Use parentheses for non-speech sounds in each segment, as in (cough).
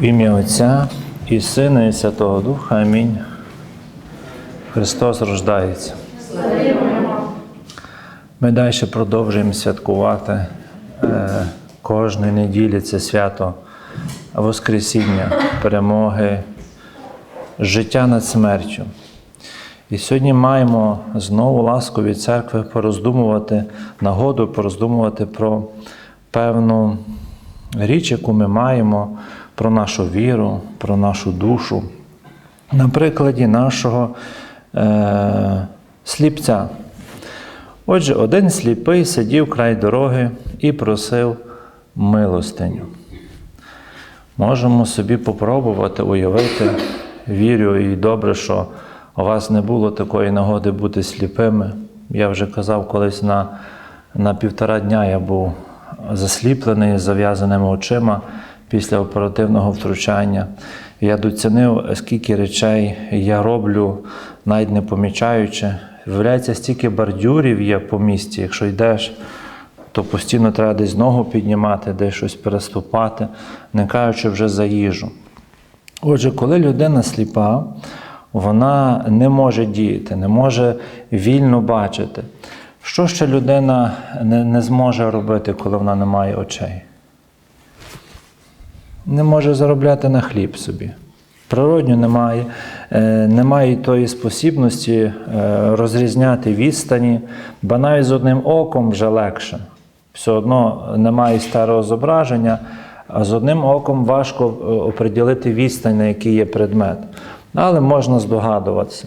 В ім'я Отця і Сина, і Святого Духа. Амінь. Христос рождається. Ми далі продовжуємо святкувати е, кожної неділі це свято Воскресіння, перемоги, життя над смертю. І сьогодні маємо знову ласку від церкви пороздумувати, нагоду пороздумувати про певну річ, яку ми маємо, про нашу віру, про нашу душу. На прикладі нашого е, сліпця. Отже, один сліпий сидів край дороги і просив милостиню. Можемо собі попробувати уявити, вірю і добре, що у вас не було такої нагоди бути сліпими. Я вже казав, колись на, на півтора дня я був засліплений з зав'язаними очима після оперативного втручання. Я доцінив, скільки речей я роблю, навіть не помічаючи. Виявляється, стільки бордюрів є по місті, якщо йдеш, то постійно треба десь ногу піднімати, десь щось переступати, не кажучи вже за їжу. Отже, коли людина сліпа, вона не може діяти, не може вільно бачити. Що ще людина не, не зможе робити, коли вона не має очей? Не може заробляти на хліб собі. Природньо немає, е, немає тої спосібності е, розрізняти відстані, бо навіть з одним оком вже легше. Все одно немає старого зображення, а з одним оком важко е, оприділити відстань, на який є предмет. Але можна здогадуватися.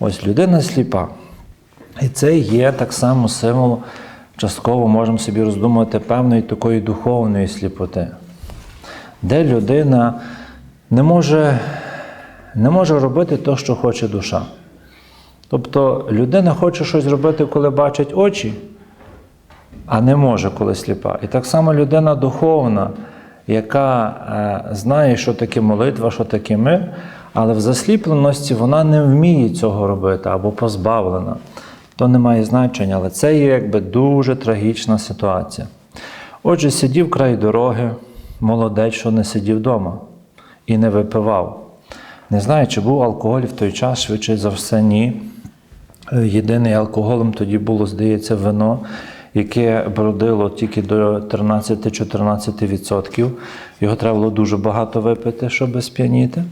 Ось людина сліпа. І це є так само символ, частково можемо собі роздумувати певної такої духовної сліпоти, де людина не може, не може робити те, що хоче душа. Тобто людина хоче щось робити, коли бачить очі, а не може, коли сліпа. І так само людина духовна, яка е, знає, що таке молитва, що таке мир, але в засліпленості вона не вміє цього робити або позбавлена. То не має значення, але це є якби дуже трагічна ситуація. Отже, сидів край дороги, молодець, що не сидів вдома і не випивав. Не знаю, чи був алкоголь в той час, швидше за все, ні. Єдиний алкоголем тоді було, здається, вино, яке бродило тільки до 13-14%. Його треба було дуже багато випити, щоб сп'яніти.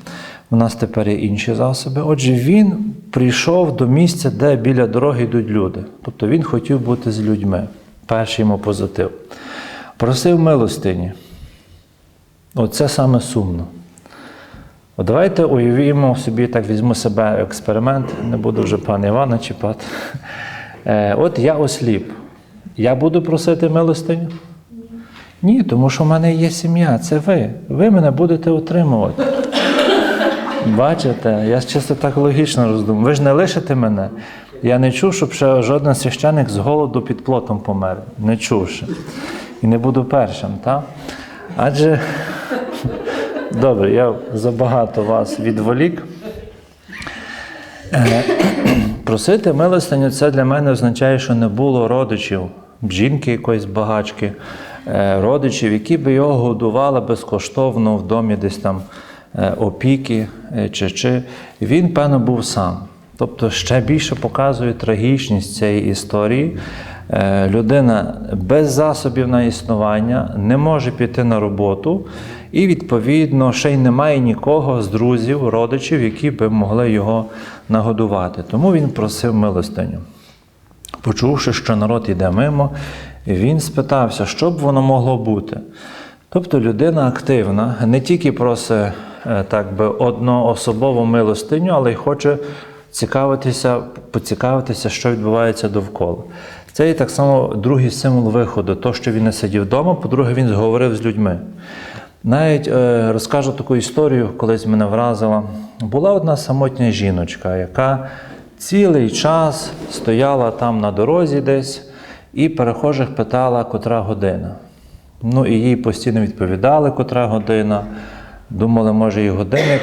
У нас тепер є інші засоби. Отже, він прийшов до місця, де біля дороги йдуть люди. Тобто він хотів бути з людьми. Перший йому позитив. Просив милостині. Оце саме сумно. От давайте уявімо собі, так візьму себе експеримент, не буду вже пана Івана чіпати. Е, От я осліп. Я буду просити милостиню? Ні, тому що в мене є сім'я, це ви. Ви мене будете утримувати. Бачите, я чисто так логічно роздумую. Ви ж не лишите мене. Я не чув, щоб ще жоден священик з голоду під плотом помер. Не чув ще. І не буду першим, так? Адже. Добре, я забагато вас відволік. Е, (clears throat) Просити милостиню це для мене означає, що не було родичів, жінки якоїсь багачки, е, родичів, які би його годували безкоштовно в домі десь там е, опіки чи чи. Він, певно, був сам. Тобто ще більше показує трагічність цієї історії. Людина без засобів на існування не може піти на роботу, і, відповідно, ще й немає нікого з друзів, родичів, які би могли його нагодувати. Тому він просив милостиню. Почувши, що народ йде мимо, він спитався, що б воно могло бути. Тобто людина активна, не тільки просить е, так би, одноособову милостиню, але й хоче цікавитися, поцікавитися, що відбувається довкола. Це є так само другий символ виходу, то, що він не сидів вдома, по-друге, він зговорив з людьми. Навіть е, розкажу таку історію, колись мене вразила. Була одна самотня жіночка, яка цілий час стояла там на дорозі десь і перехожих питала, котра година. Ну і їй постійно відповідали, котра година. Думали, може їй годинник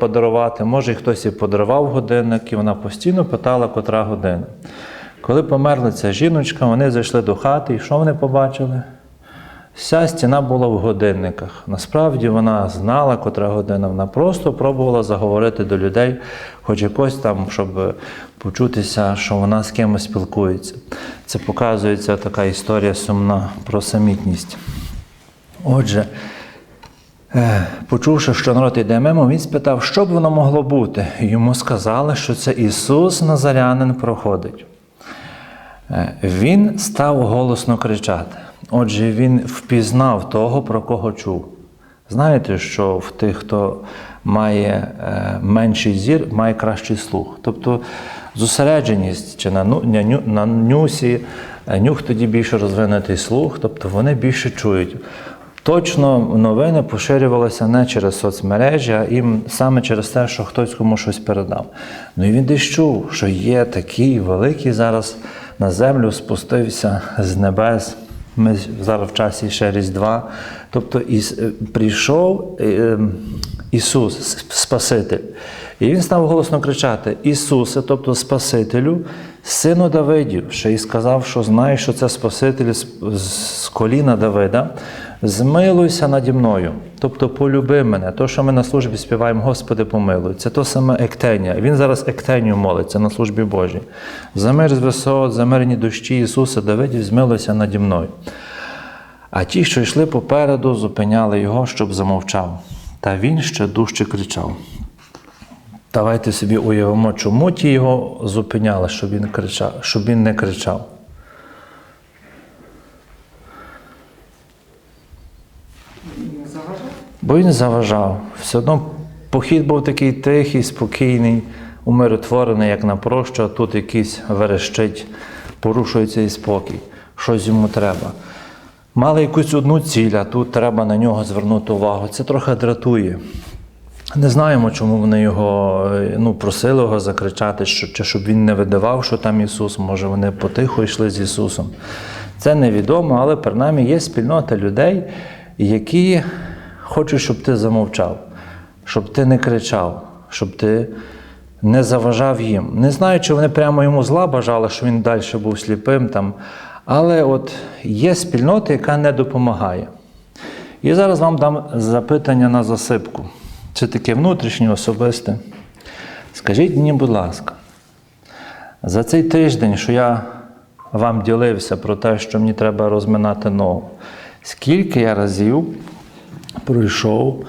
подарувати, може й хтось і подарував годинник, і вона постійно питала, котра година. Коли померла ця жіночка, вони зайшли до хати, і що вони побачили? Вся стіна була в годинниках. Насправді вона знала, котра година. Вона просто пробувала заговорити до людей, хоч якось там, щоб почутися, що вона з кимось спілкується. Це показується така історія сумна про самітність. Отже, е, почувши, що народ йде мимо, він спитав, що б воно могло бути. Йому сказали, що це Ісус Назарянин проходить. Е, Він став голосно кричати. Отже, він впізнав того, про кого чув. Знаєте, що в тих, хто має е, менший зір, має кращий слух. Тобто зосередженість чи на, ню- на нюсі, е, нюх тоді більше розвинутий слух, тобто вони більше чують. Точно новини поширювалися не через соцмережі, а їм саме через те, що хтось комусь щось передав. Ну і він десь чув, що є такий великий зараз на землю спустився з небес. Ми зараз в часі ще Різдва. Тобто іс, е, прийшов е, Ісус, Спаситель. І він став голосно кричати: Ісусе, тобто Спасителю, сину Давидів, ще й сказав, що знає, що це Спаситель з, коліна Давида. Змилуйся наді мною, тобто полюби мене. То, що ми на службі співаємо, Господи, помилуй. Це то саме ектенія. Він зараз ектенію молиться на службі Божій. За мир з висот, за мирні дощі Ісуса Давидів, змилуйся наді мною. А ті, що йшли попереду, зупиняли його, щоб замовчав. Та він ще дужче кричав. Давайте собі уявимо, чому ті його зупиняли, щоб він кричав, щоб він не кричав. Бо він заважав. Все одно похід був такий тихий, спокійний, умиротворений, як на прощу, а тут якийсь верещить, порушується і спокій. Щось йому треба. Мали якусь одну ціль, а тут треба на нього звернути увагу. Це трохи дратує. Не знаємо, чому вони його е, ну, просили його закричати, що, чи щоб він не видавав, що там Ісус, може вони потихо йшли з Ісусом. Це невідомо, але принаймні є спільнота людей, які хочуть, щоб ти замовчав, щоб ти не кричав, щоб ти не заважав їм. Не знаю, чи вони прямо йому зла бажали, що він далі був сліпим там. Але от є спільнота, яка не допомагає. І зараз вам дам запитання на засипку. Це таке внутрішнє, особисте. Скажіть мені, будь ласка, за цей тиждень, що я вам ділився про те, що мені треба розминати ногу, скільки я разів пройшов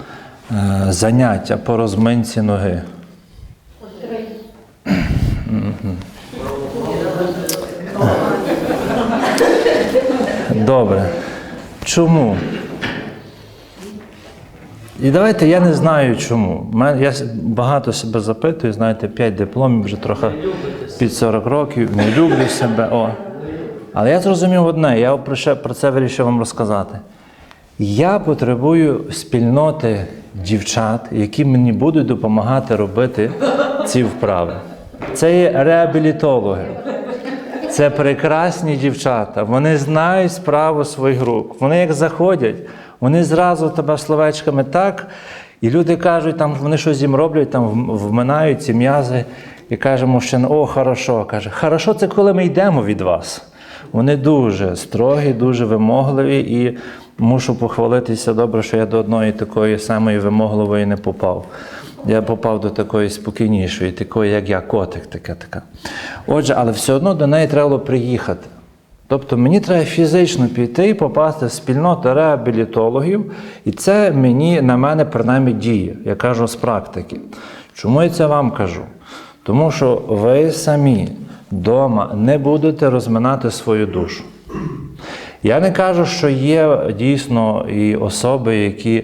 е, заняття по розминці ноги? Добре. Чому? І давайте я не знаю чому. Я багато себе запитую, знаєте, 5 дипломів, вже трохи під 40 років, не люблю себе. О. Але я зрозумів одне, я про це вирішив вам розказати. Я потребую спільноти дівчат, які мені будуть допомагати робити ці вправи. Це є реабілітологи. Це прекрасні дівчата. Вони знають справу своїх рук. Вони як заходять, вони зразу тебе словечками так. І люди кажуть, там вони щось їм роблять, там вминають ці м'язи. І каже мужчина, о, хорошо. Каже, хорошо, це коли ми йдемо від вас. Вони дуже строгі, дуже вимогливі, і мушу похвалитися добре, що я до одної такої самої вимогливої не попав. Я попав до такої спокійнішої, такої, як я, котик, така така. Отже, але все одно до неї треба було приїхати. Тобто мені треба фізично піти і попасти в спільноту реабілітологів, і це мені на мене принаймні діє. Я кажу з практики. Чому я це вам кажу? Тому що ви самі вдома не будете розминати свою душу. Я не кажу, що є дійсно і особи, які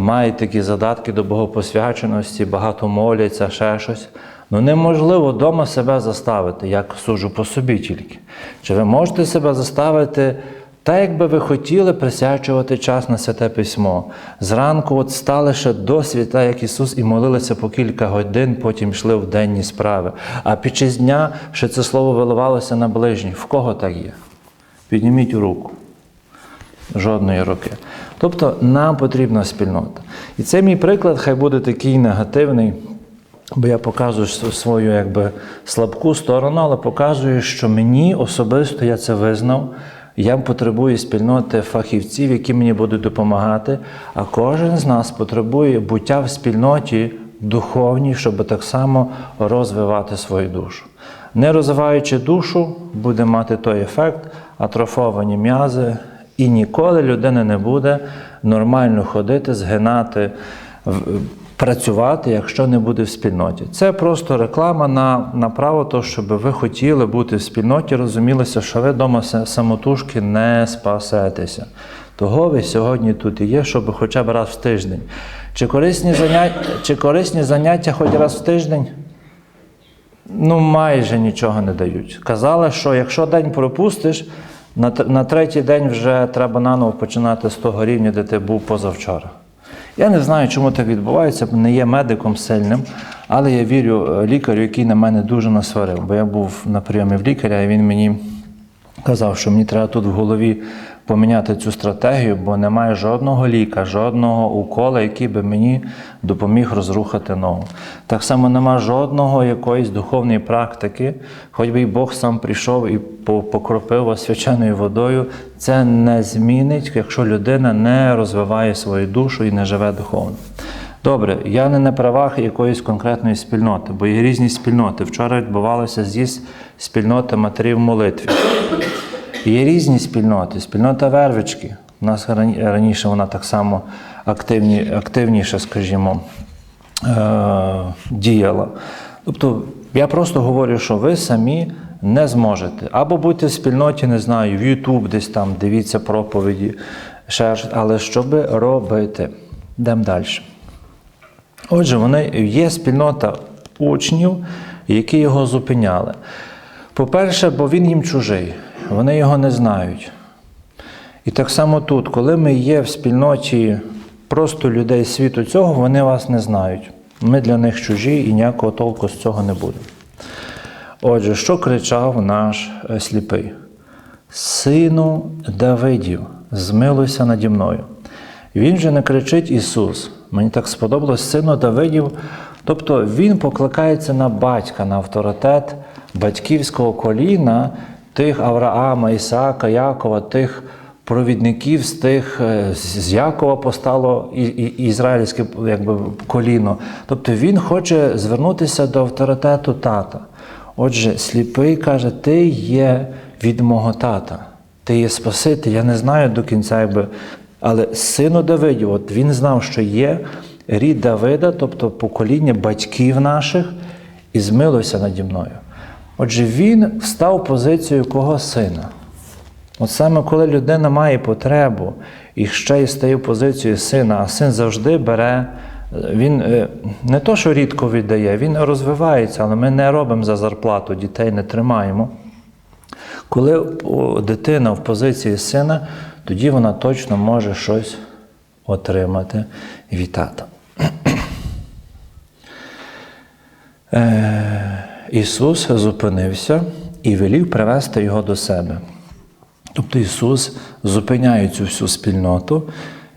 мають такі задатки до богопосвяченості, багато моляться, ще щось. Ну неможливо вдома себе заставити, як суджу по собі тільки. Чи ви можете себе заставити так, як би ви хотіли присвячувати час на святе письмо? Зранку от стали ще до світа, як Ісус, і молилися по кілька годин, потім йшли в денні справи. А під час дня ще це слово виливалося на ближніх. В кого так є? Підніміть руку. Жодної руки. Тобто нам потрібна спільнота. І це мій приклад, хай буде такий негативний, бо я показую свою якби, слабку сторону, але показую, що мені особисто я це визнав. Я потребую спільноти фахівців, які мені будуть допомагати. А кожен з нас потребує буття в спільноті духовній, щоб так само розвивати свою душу. Не розвиваючи душу, буде мати той ефект, атрофовані м'язи, і ніколи людина не буде нормально ходити, згинати, працювати, якщо не буде в спільноті. Це просто реклама на, на право, то, щоб ви хотіли бути в спільноті, розумілося, що ви вдома самотужки не спасетеся. Того ви сьогодні тут і є, щоб хоча б раз в тиждень. Чи корисні заняття, чи корисні заняття хоч раз в тиждень? Ну, майже нічого не дають. Казали, що якщо день пропустиш, на, на третій день вже треба наново починати з того рівня, де ти був позавчора. Я не знаю, чому так відбувається, не є медиком сильним, але я вірю е, лікарю, який на мене дуже насварив. Бо я був на прийомі в лікаря, і він мені казав, що мені треба тут в голові поміняти цю стратегію, бо немає жодного ліка, жодного укола, який би мені допоміг розрухати ногу. Так само нема жодного якоїсь духовної практики, хоч би і Бог сам прийшов і покропив вас свяченою водою. Це не змінить, якщо людина не розвиває свою душу і не живе духовно. Добре, я не на правах якоїсь конкретної спільноти, бо є різні спільноти. Вчора відбувалося з'їзд спільноти матерів молитві. Є різні спільноти. Спільнота Вервички. У нас раніше вона так само активні, активніше, скажімо, е, діяла. Тобто, я просто говорю, що ви самі не зможете. Або будьте в спільноті, не знаю, в YouTube десь там, дивіться проповіді, ще але що би робити? Йдемо далі. Отже, вони є спільнота учнів, які його зупиняли. По-перше, бо він їм чужий, вони його не знають. І так само тут, коли ми є в спільноті просто людей світу цього, вони вас не знають. Ми для них чужі і ніякого толку з цього не буде. Отже, що кричав наш е, сліпий? Сину Давидів, змилуйся наді мною. Він же не кричить Ісус. Мені так сподобалось сину Давидів. Тобто він покликається на батька, на авторитет батьківського коліна тих Авраама, Ісаака, Якова, тих провідників з тих е, з Якова постало ізраїльське якби, коліно. Тобто він хоче звернутися до авторитету тата. Отже, сліпий каже: Ти є від мого тата, ти є Спаситель. Я не знаю до кінця, якби, але сину Давидів, от він знав, що є рід Давида, тобто покоління батьків наших, і змилився наді мною. Отже, він встав позицію кого сина. От саме коли людина має потребу і ще й стає в позицію сина, а син завжди бере, він е, не то, що рідко віддає, він розвивається, але ми не робимо за зарплату, дітей не тримаємо. Коли дитина в позиції сина, тоді вона точно може щось отримати від тата. (clears throat) Ісус зупинився і велів привести його до себе. Тобто Ісус зупиняє цю всю спільноту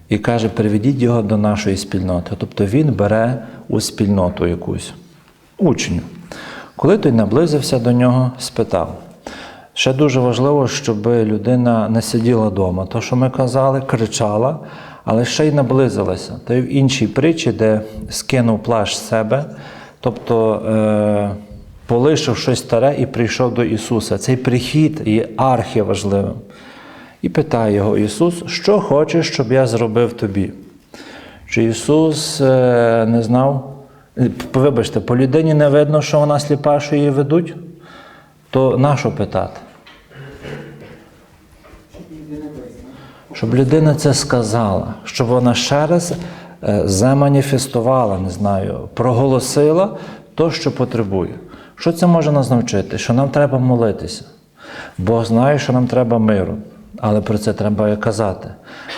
і каже: приведіть його до нашої спільноти. Тобто Він бере у спільноту якусь учню. Коли той наблизився до нього, спитав. Ще дуже важливо, щоб людина не сиділа вдома. То, що ми казали, кричала, але ще й наблизилася. Та й в іншій притчі, де скинув плащ себе, тобто е, полишив щось старе і прийшов до Ісуса. Цей прихід є архіважливим. І питає його Ісус, що хочеш, щоб я зробив тобі? Чи Ісус е, не знав? Е, Вибачте, по людині не видно, що вона сліпа, що її ведуть? То на що питати? Щоб людина це сказала, щоб вона ще раз е, заманіфестувала, не знаю, проголосила то, що потребує. Що це може нас навчити? Що нам треба молитися. Бог знає, що нам треба миру, але про це треба казати.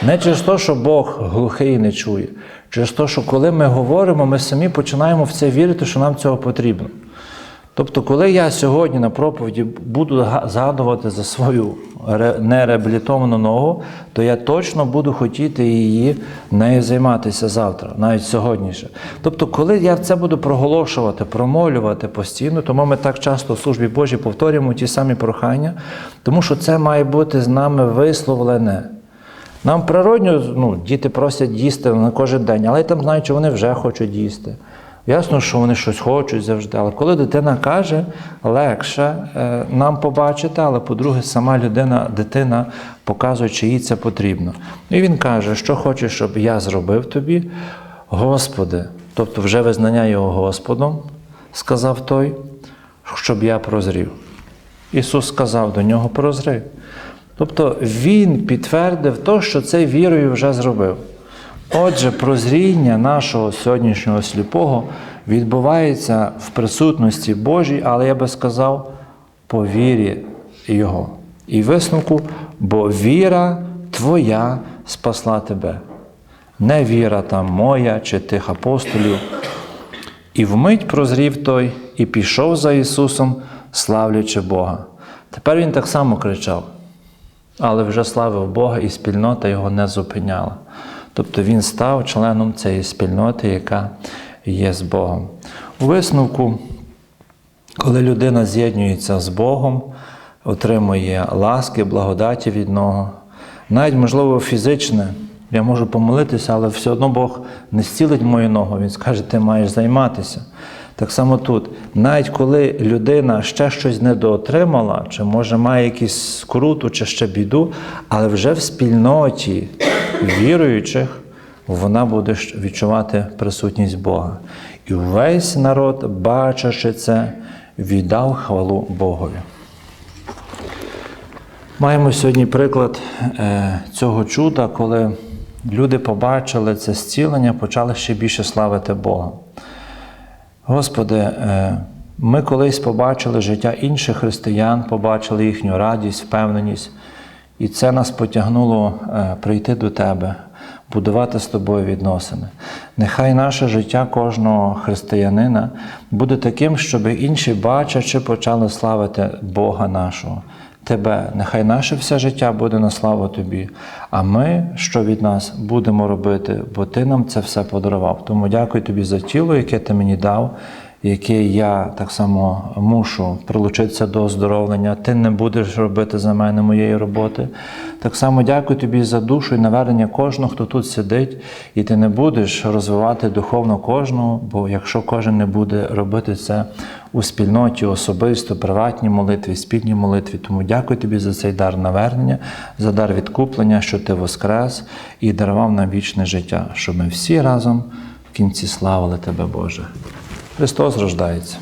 Не через те, що Бог глухий і не чує, через те, що коли ми говоримо, ми самі починаємо в це вірити, що нам цього потрібно. Тобто, коли я сьогодні на проповіді буду згадувати за свою нереабілітовану ногу, то я точно буду хотіти її нею займатися завтра, навіть сьогодніше. Тобто, коли я це буду проголошувати, промолювати постійно, тому ми так часто в службі Божій повторюємо ті самі прохання, тому що це має бути з нами висловлене. Нам природньо, ну, діти просять їсти на кожен день, але я там знаю, що вони вже хочуть їсти. Ясно, що вони щось хочуть завжди. Але коли дитина каже, легше е, нам побачити, але по-друге, сама людина, дитина показує, чи їй це потрібно. І він каже, що хочеш, щоб я зробив тобі, Господи, тобто вже визнання його Господом, сказав той, щоб я прозрів. Ісус сказав до нього прозри. Тобто Він підтвердив то, що цей вірою вже зробив. Отже, прозріння нашого сьогоднішнього сліпого відбувається в присутності Божій, але я би сказав, по вірі Його. І висновку, бо віра Твоя спасла тебе. Не віра там моя чи тих апостолів. І вмить прозрів той і пішов за Ісусом, славлячи Бога. Тепер він так само кричав, але вже славив Бога, і спільнота його не зупиняла. Тобто він став членом цієї спільноти, яка є з Богом. У висновку, коли людина з'єднується з Богом, отримує ласки, благодаті від Нього, навіть, можливо, фізичне, я можу помолитися, але все одно Бог не зцілить мою ногу. Він скаже, ти маєш займатися. Так само тут, навіть коли людина ще щось недоотримала, чи може має якусь скруту, чи ще біду, але вже в спільноті віруючих вона буде відчувати присутність Бога. І весь народ, бачачи це, віддав хвалу Богові. Маємо сьогодні приклад е, цього чуда, коли люди побачили це зцілення, почали ще більше славити Бога. Господи, е, ми колись побачили життя інших християн, побачили їхню радість, впевненість, і це нас потягнуло е, прийти до Тебе, будувати з тобою відносини. Нехай наше життя кожного християнина буде таким, щоб інші, бачачи, почали славити Бога нашого. Тебе, нехай наше все життя буде на славу Тобі, а ми, що від нас, будемо робити, бо Ти нам це все подарував. Тому дякую Тобі за тіло, яке ти мені дав, яке я так само мушу прилучитися до оздоровлення. Ти не будеш робити за мене моєї роботи. Так само дякую тобі за душу і навернення кожного, хто тут сидить, і ти не будеш розвивати духовно кожного, бо якщо кожен не буде робити це у спільноті, особисто, приватній молитві, спільній молитві. Тому дякую тобі за цей дар навернення, за дар відкуплення, що ти воскрес і дарував нам вічне життя, щоб ми всі разом в кінці славили тебе, Боже. Христос рождається.